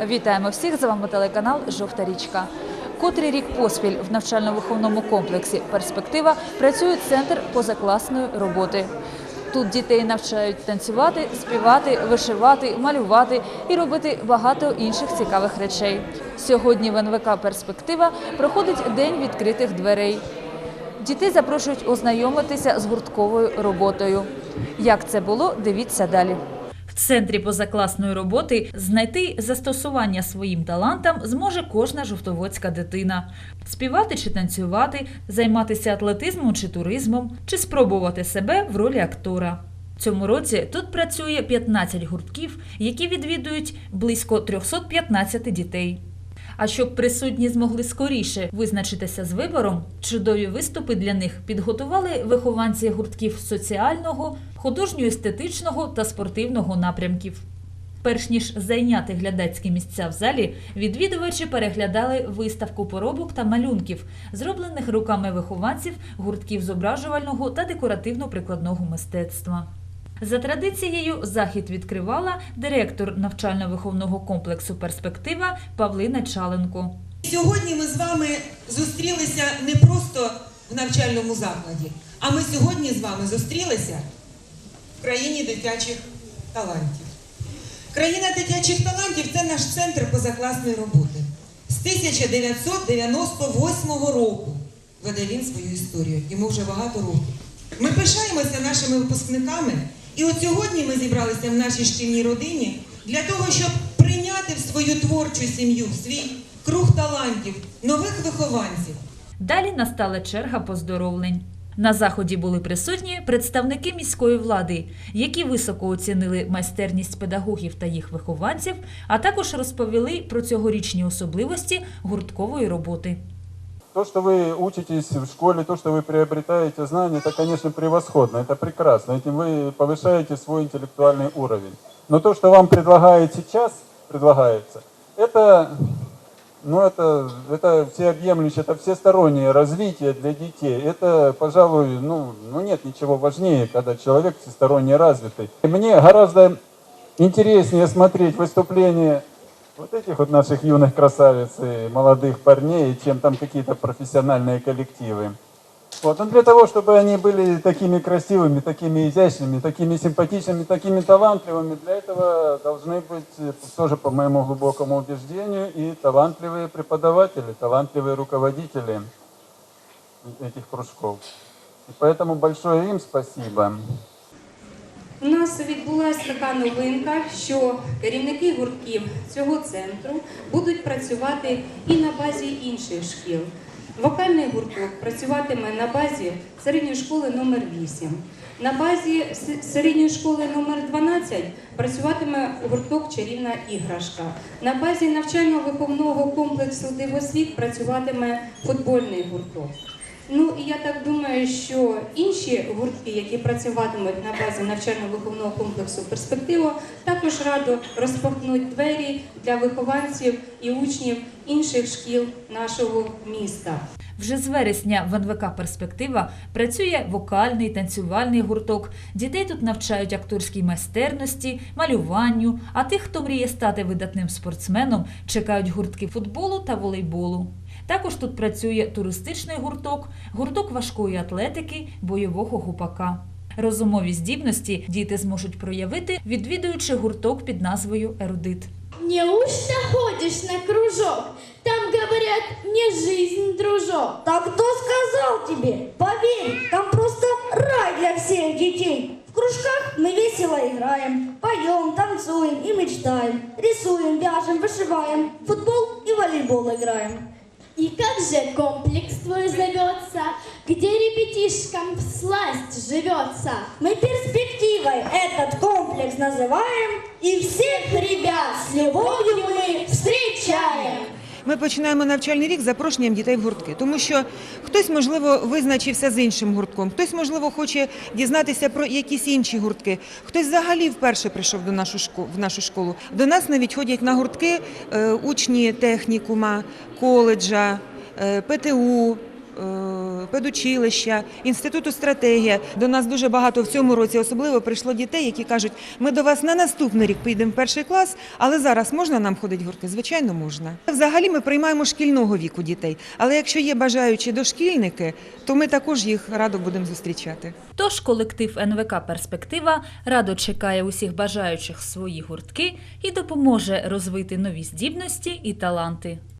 Вітаємо всіх! З вами телеканал Жовта річка. Котрий рік поспіль в навчально-виховному комплексі Перспектива працює центр позакласної роботи. Тут дітей навчають танцювати, співати, вишивати, малювати і робити багато інших цікавих речей. Сьогодні в НВК Перспектива проходить день відкритих дверей. Дітей запрошують ознайомитися з гуртковою роботою. Як це було, дивіться далі. В центрі позакласної роботи знайти застосування своїм талантам зможе кожна жовтоводська дитина. Співати чи танцювати, займатися атлетизмом чи туризмом, чи спробувати себе в ролі актора. Цьому році тут працює 15 гуртків, які відвідують близько 315 дітей. А щоб присутні змогли скоріше визначитися з вибором, чудові виступи для них підготували вихованці гуртків соціального, художньо-естетичного та спортивного напрямків. Перш ніж зайняти глядацькі місця в залі, відвідувачі переглядали виставку поробок та малюнків, зроблених руками вихованців гуртків зображувального та декоративно-прикладного мистецтва. За традицією, захід відкривала директор навчально-виховного комплексу Перспектива Павлина Чаленко. Сьогодні ми з вами зустрілися не просто в навчальному закладі, а ми сьогодні з вами зустрілися в країні дитячих талантів. Країна дитячих талантів це наш центр позакласної роботи. З 1998 року веде він свою історію. Йому вже багато років. Ми пишаємося нашими випускниками, і от сьогодні ми зібралися в нашій шкільній родині для того, щоб прийняти в свою творчу сім'ю, в свій круг талантів, нових вихованців. Далі настала черга поздоровлень. На заході були присутні представники міської влади, які високо оцінили майстерність педагогів та їх вихованців, а також розповіли про цьогорічні особливості гурткової роботи. То, что вы учитесь в школе, то, что вы приобретаете знания, это, конечно, превосходно, это прекрасно. Этим вы повышаете свой интеллектуальный уровень. Но то, что вам предлагает сейчас, предлагается, это, ну, это, это всеобъемлющее, это всестороннее развитие для детей. Это, пожалуй, ну, ну нет ничего важнее, когда человек всесторонне развитый. И Мне гораздо интереснее смотреть выступления вот этих вот наших юных красавиц и молодых парней, чем там какие-то профессиональные коллективы. Вот, но для того, чтобы они были такими красивыми, такими изящными, такими симпатичными, такими талантливыми, для этого должны быть, э, тоже по моему глубокому убеждению, и талантливые преподаватели, талантливые руководители этих кружков. И поэтому большое им спасибо. У нас відбулася така новинка, що керівники гуртків цього центру будуть працювати і на базі інших шкіл. Вокальний гурток працюватиме на базі середньої школи номер 8 На базі середньої школи номер 12 працюватиме гурток Чарівна іграшка. На базі навчально-виховного комплексу Дивосвіт працюватиме футбольний гурток. Ну і я так думаю, що інші гуртки, які працюватимуть на базі навчально-виховного комплексу Перспектива, також радо розпахнуть двері для вихованців і учнів інших шкіл нашого міста. Вже з вересня в НВК Перспектива працює вокальний танцювальний гурток. Дітей тут навчають акторській майстерності, малюванню. А тих, хто мріє стати видатним спортсменом, чекають гуртки футболу та волейболу. Також тут працює туристичний гурток, гурток важкої атлетики, бойового гупака. Розумові здібності діти зможуть проявити, відвідуючи гурток під назвою Ерудит. Неужто ходишь на кружок? Там говорят, не жизнь, дружок. Так кто сказал тебе? Поверь, там просто рай для всех детей. В кружках мы весело играем, поем, танцуем и мечтаем. Рисуем, вяжем, вышиваем, в футбол и волейбол играем. И как же комплекс твой зовется? Где ребятишкам всласть живется? Мы перспективой этот комплекс называем и всех Ми починаємо навчальний рік з запрошенням дітей в гуртки, тому що хтось, можливо, визначився з іншим гуртком, хтось, можливо, хоче дізнатися про якісь інші гуртки, хтось взагалі вперше прийшов до нашу школу, в нашу школу. До нас навіть ходять на гуртки е, учні технікума, коледжа, е, ПТУ. Педучилища, інституту стратегія. До нас дуже багато в цьому році особливо прийшло дітей, які кажуть, ми до вас на наступний рік підемо в перший клас, але зараз можна нам ходити в гуртки? Звичайно, можна. Взагалі ми приймаємо шкільного віку дітей. Але якщо є бажаючі дошкільники, то ми також їх радо будемо зустрічати. Тож колектив НВК Перспектива радо чекає усіх бажаючих свої гуртки і допоможе розвити нові здібності і таланти.